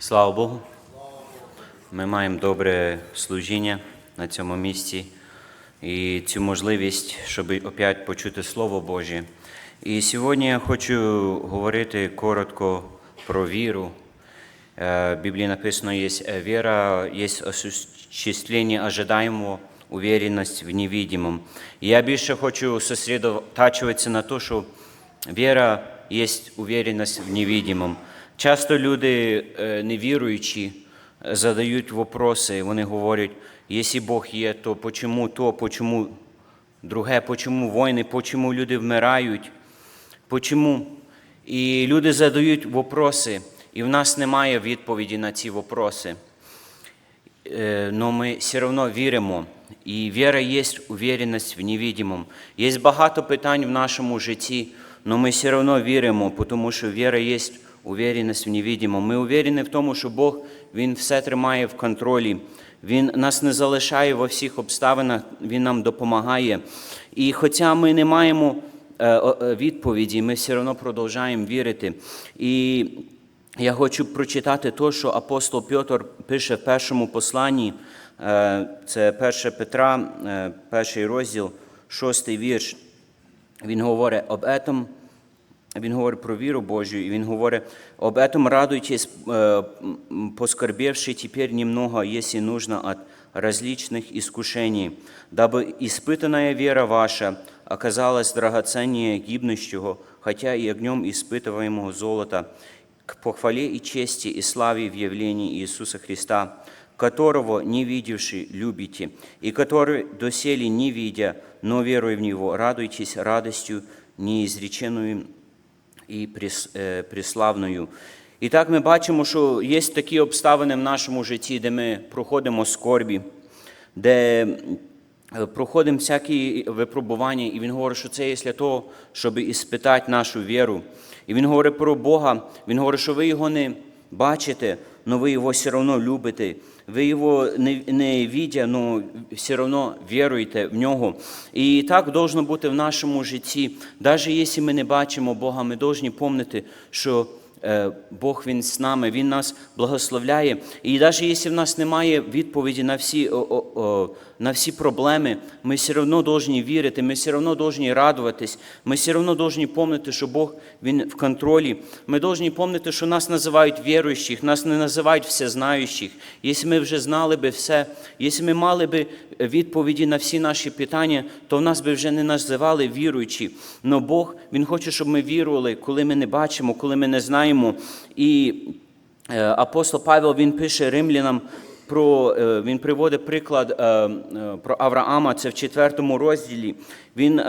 Слава Богу. Ми маємо добре служіння на цьому місці і цю можливість, щоб опять почути Слово Боже. І сьогодні я хочу говорити коротко про віру. Е, В Біблії написано, є віра, є осуществлення ожидаемого, уверенность в невидимом. Я більше хочу сосредотачуватися на те, що віра є уверенность в невидимом. Часто люди, е, невіруючі, задають вопроси, вони говорять, якщо Бог є, то почому то, почому друге, почому війни, почому люди вмирають, почому? І люди задають вопроси, і в нас немає відповіді на ці вопроси. Но ми все одно віримо. І віра є уверенность в невидимом. Є багато питань в нашому житті, але ми все одно віримо, тому що віра є уверенность в невидимом. Ми уверені в тому, що Бог Він все тримає в контролі. Він нас не залишає во всіх обставинах, Він нам допомагає. І хоча ми не маємо е, е, відповіді, ми все одно продовжуємо вірити. І я хочу прочитати те, що апостол Петр пише в першому посланні, е, це 1 Петра, перший розділ, шостий вірш. Він говорить об этом, він говорить про віру Божию, і він говорить, об этом радуйтесь, э, м, поскорбевши теперь немного, если нужно, от различных искушений, дабы испытанная вера ваша оказалась драгоценнее гибнущего, хотя и огнем испытываемого золота, к похвале и чести и славе в явлении Иисуса Христа, которого не видевши любите, и который доселе не видя, но веруя в Него, радуйтесь радостью неизреченную і е, приславною. І так ми бачимо, що є такі обставини в нашому житті, де ми проходимо скорбі, де е, проходимо всякі випробування, і він говорить, що це є для того, щоб іспитати нашу віру. І він говорить про Бога, він говорить, що ви його не бачите, але ви його все одно любите. Ви його не, не відя, але все одно віруєте в нього. І так должно бути в нашому житті. Навіть якщо ми не бачимо Бога, ми повинні пам'ятати, що Бог Він з нами, Він нас благословляє. І навіть якщо в нас немає відповіді на всі, о, о, о, на всі проблеми, ми все одно повинні вірити, ми все одно повинні радуватись, ми все одно повинні пам'ятати, що Бог Він в контролі. Ми повинні пам'ятати, що нас називають віруючих, нас не називають всезнаючих. Якщо ми вже знали би все, якщо ми мали би відповіді на всі наші питання, то в нас би вже не називали віруючі. Но Бог Він хоче, щоб ми вірували, коли ми не бачимо, коли ми не знаємо. І е, апостол Павел він пише римлянам. Про е, він приводить приклад е, про Авраама, це в четвертому розділі. Він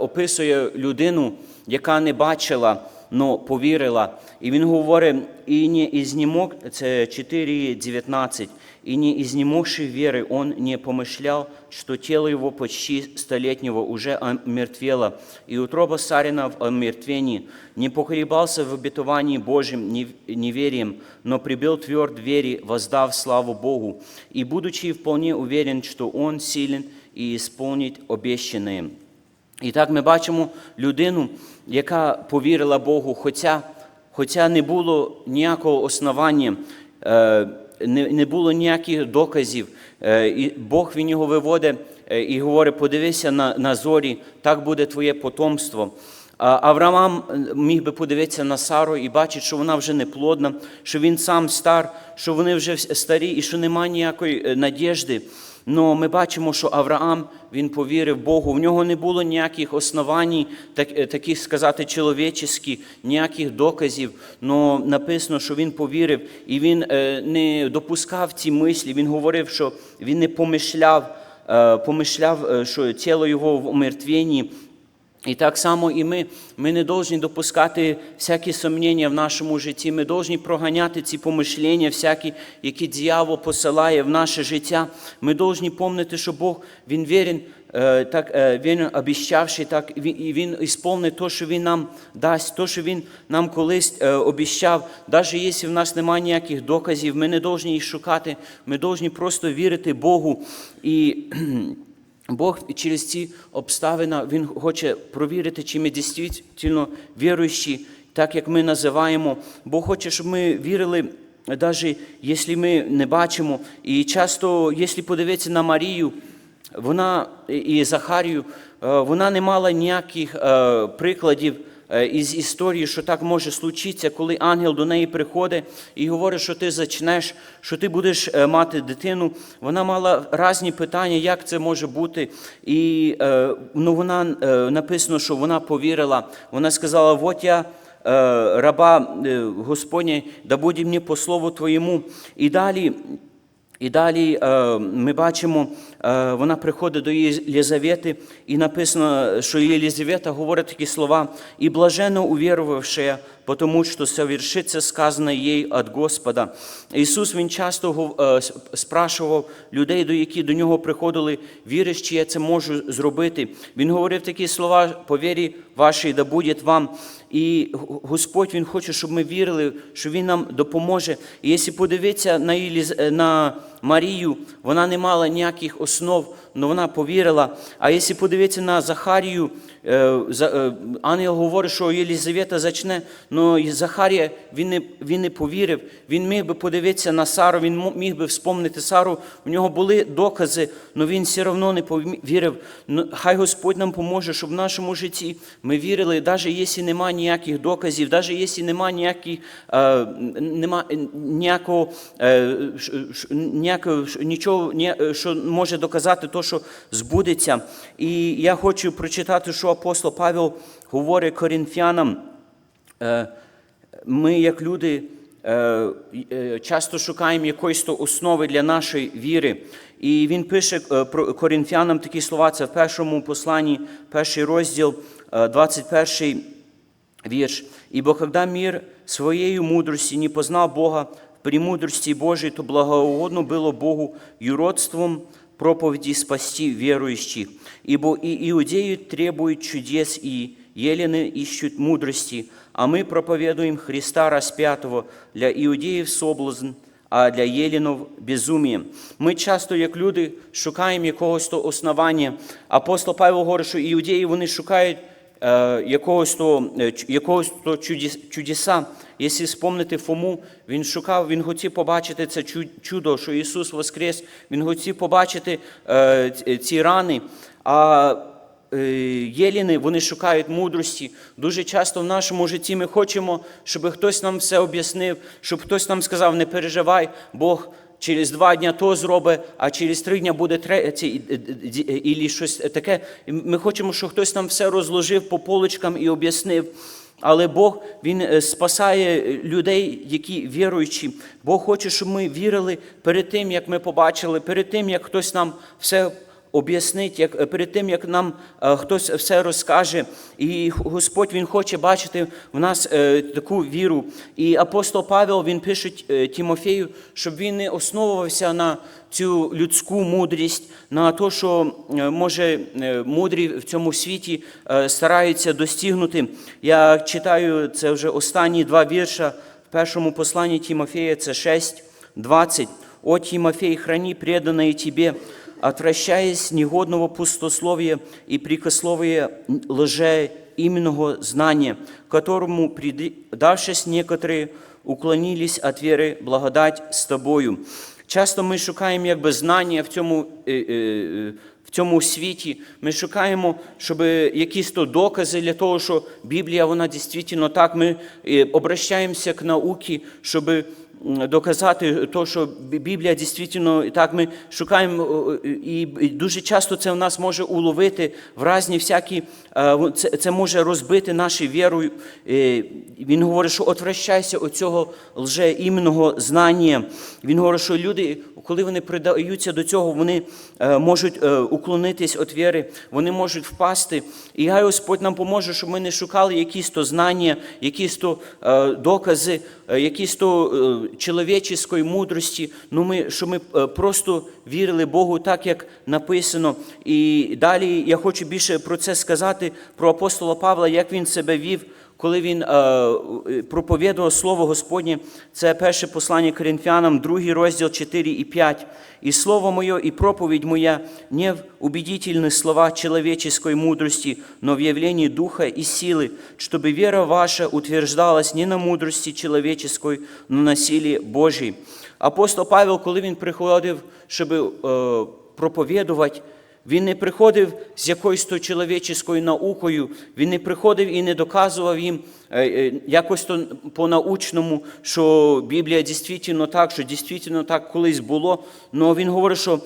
описує людину, яка не бачила, но повірила. І він говорить, і не ізнімог, це 4.19, и не изнемогший веры он не помышлял, что тело его почти столетнего уже омертвело, и утроба Сарина в омертвении, не поколебался в обетовании Божьим нев- неверием, но прибил тверд вере, воздав славу Богу, и будучи вполне уверен, что он силен и исполнит обещанное. І так ми бачимо людину, яка повірила Богу, хоча, хоча не було ніякого основання, е, не, було ніяких доказів. Е, І Бог він його виводить е, і говорить: подивися на, на зорі, так буде твоє потомство. Авраам е, міг би подивитися на Сару і бачить, що вона вже не плодна, що він сам стар, що вони вже старі і що немає ніякої е, надіжди. Но ми бачимо, що Авраам він повірив Богу. В нього не було ніяких основань, так, е, таких сказати, чоловіческих, ніяких доказів. Но написано, що він повірив, і він не допускав ці мислі. Він говорив, що він не помишляв, помишляв, що тіло його в умертвенні. І так само і ми, ми не повинні допускати всякі сумніння в нашому житті. Ми повинні проганяти ці помишлення, всякі, які дьявол посилає в наше життя. Ми повинні пам'ятати, що Бог Він вірен, е, так, е, Він обіщавши, так, і Він- і те, що Він нам дасть, те, що Він нам колись е, обіщав. Навіть якщо в нас немає ніяких доказів, ми не повинні їх шукати, ми повинні просто вірити Богу. І Бог через ці обставини Він хоче провірити, чи ми дійсно віруючі, так як ми називаємо. Бог хоче, щоб ми вірили навіть якщо ми не бачимо, і часто, якщо подивитися на Марію, вона і Захарію, е, вона не мала ніяких е, прикладів із історії, що так може случитися, коли ангел до неї приходить і говорить, що ти зачнеш, що ти будеш е, мати дитину. Вона мала різні питання, як це може бути. І е, ну, вона е, написано, що вона повірила. Вона сказала: от я. е, Раба е, Господня, да буде мені по слову Твоєму. І далі і далі е, ми бачимо, е, вона приходить до Єлизавети, і написано, що Єлизавета говорить такі слова, «І блаженно увірувавши, потому що совершиться сказано їй від Господа». Ісус, Він часто е, спрашував людей, до які до нього приходили, віриш, чи я це можу зробити. Він говорив такі слова, по вірі вашій, да буде вам. І Господь Він хоче, щоб ми вірили, що Він нам допоможе. І якщо подивитися на, на Марію, вона не мала ніяких основ, але вона повірила. А якщо подивитися на Захарію, за- ангел говорить, що Єлізавета зачне, але Захарія він не, він не повірив. Він міг би подивитися на Сару, він міг би вспомнити Сару. У нього були докази, але він все одно не повірив. Хай Господь нам поможе, щоб в нашому житті ми вірили, навіть якщо немає ніяких доказів, навіть якщо немає ніяких, е, нема, ніякого, е, ніякого, нічого, що може доказати те, що збудеться. І я хочу прочитати, що апостол Павел говорить коринфянам. Е, Ми, як люди, е, е, часто шукаємо якоїсь основи для нашої віри. І він пише коринфянам такі слова, це в першому посланні, перший розділ, е, 21 вірш. «Ибо когда мир своею мудрости не познал Бога в премудрости Божией, то благоугодно было Богу юродством проповеди спасти верующих. Ибо и иудеи требуют чудес, и елены ищут мудрости, а мы проповедуем Христа распятого для иудеев соблазн, а для єлінов безуміє. Ми часто, як люди, шукаємо якогось то основання. Апостол Павел говорить, що іудеї вони шукають якогось то, е, якогось то чудес- чудеса. Якщо спомнити Фому, він шукав, він хотів побачити це чу- чудо, що Ісус воскрес, він хотів побачити е, ці- рани. А е, єліни, вони шукають мудрості. Дуже часто в нашому житті ми хочемо, щоб хтось нам все об'яснив, щоб хтось нам сказав, не переживай, Бог через два дня то зробить, а через три дня буде третє, і щось таке. Ми хочемо, щоб хтось нам все розложив по полочкам і об'яснив. Але Бог Він е, спасає людей, які віруючі. Бог хоче, щоб ми вірили перед тим, як ми побачили, перед тим, як хтось нам все об'яснить, як перед тим, як нам е, хтось все розкаже. І Господь Він хоче бачити в нас е, таку віру. І апостол Павел він пише е, Тімофею, щоб він не основувався на цю людську мудрість, на те, що може мудрі в цьому світі стараються достигнути. Я читаю це вже останні два вірша в першому посланні Тімофея, це 6, 20. «О, Тимофей, храни преданное тебе, отвращаясь негодного пустословия и прикословия лже именного знания, которому, предавшись некоторые, уклонились от веры благодать с тобою. Часто ми шукаємо якби знання в цьому, е, е, в цьому світі. Ми шукаємо, щоб якісь то докази для того, що Біблія, вона дійсно так. Ми е, обращаємося к науці, щоб доказати то, що Біблія дійсно і так ми шукаємо, і дуже часто це в нас може уловити в різні всякі, е, це, це може розбити нашу віру. Е, Він говорить, що отвращайся від цього лжеіменного знання. Він говорить, що люди, коли вони придаються до цього, вони е, можуть уклонитись від віри, вони можуть впасти. І хай Господь нам поможе, щоб ми не шукали якісь то знання, якісь то докази, якісь то чоловічої мудрості. Ну ми, що ми е, просто вірили Богу так, як написано. І далі я хочу більше про це сказати, про апостола Павла, як він себе вів, коли він е, е, проповідував Слово Господнє, це перше послання Коринфянам, другий розділ 4 і 5. «И слово мое, и проповедь моя не в убедительных слова человеческой мудрости, но в явлении Духа и силы, чтобы вера ваша утверждалась не на мудрости человеческой, но на силе Божьей». Апостол Павел, коли він приходив, щоб е, проповідувати, він не приходив з якоюсь то чоловіческою наукою, він не приходив і не доказував їм е, е, якось то по-научному, що Біблія дійсно так, що дійсно так колись було. Але він говорить, що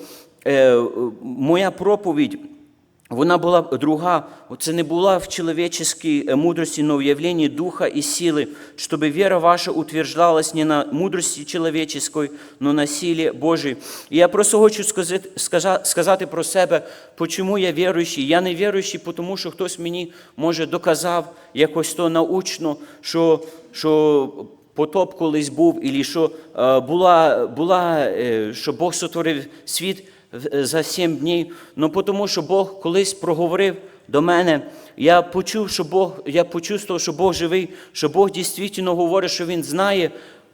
е, моя проповідь. Вона була друга, це не була в человеческой э, мудрости, но в явлении духа и силы, чтобы вера ваша утверждалась не на мудрості человеческой, но на силі Божій. І я просто хочу сказати, сказа- сказати про себе, чому я віруючий. Я не віруючий, тому що хтось мені, може, доказав якось то научно, що, що потоп колись був, і що е, була, була, е, що Бог сотворив світ в- за сім днів, ну тому що Бог колись проговорив до мене. Я почув, що Бог, я почувствував, що Бог живий, що Бог дійсно говорить, що Він знає,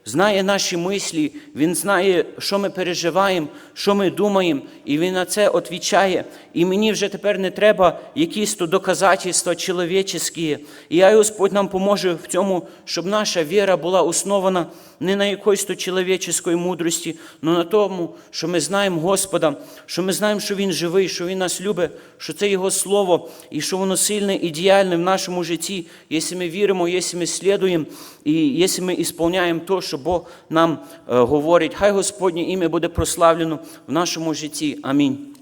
знає наші мислі, Він знає, що ми переживаємо, що ми думаємо, і Він на це відповідає. І мені вже тепер не треба якісь то доказательства чоловічі. І я Господь нам поможе в цьому, щоб наша віра була основана не на якоїсь то чоловічої мудрості, але на тому, що ми знаємо Господа, що ми знаємо, що Він живий, що Він нас любить, що це Його Слово, і що воно сильне і діяльне в нашому житті, якщо ми віримо, якщо ми слідуємо, і якщо ми ісполняємо те, що Бог нам е, говорить. Хай Господнє ім'я буде прославлено в нашому житті. Амінь.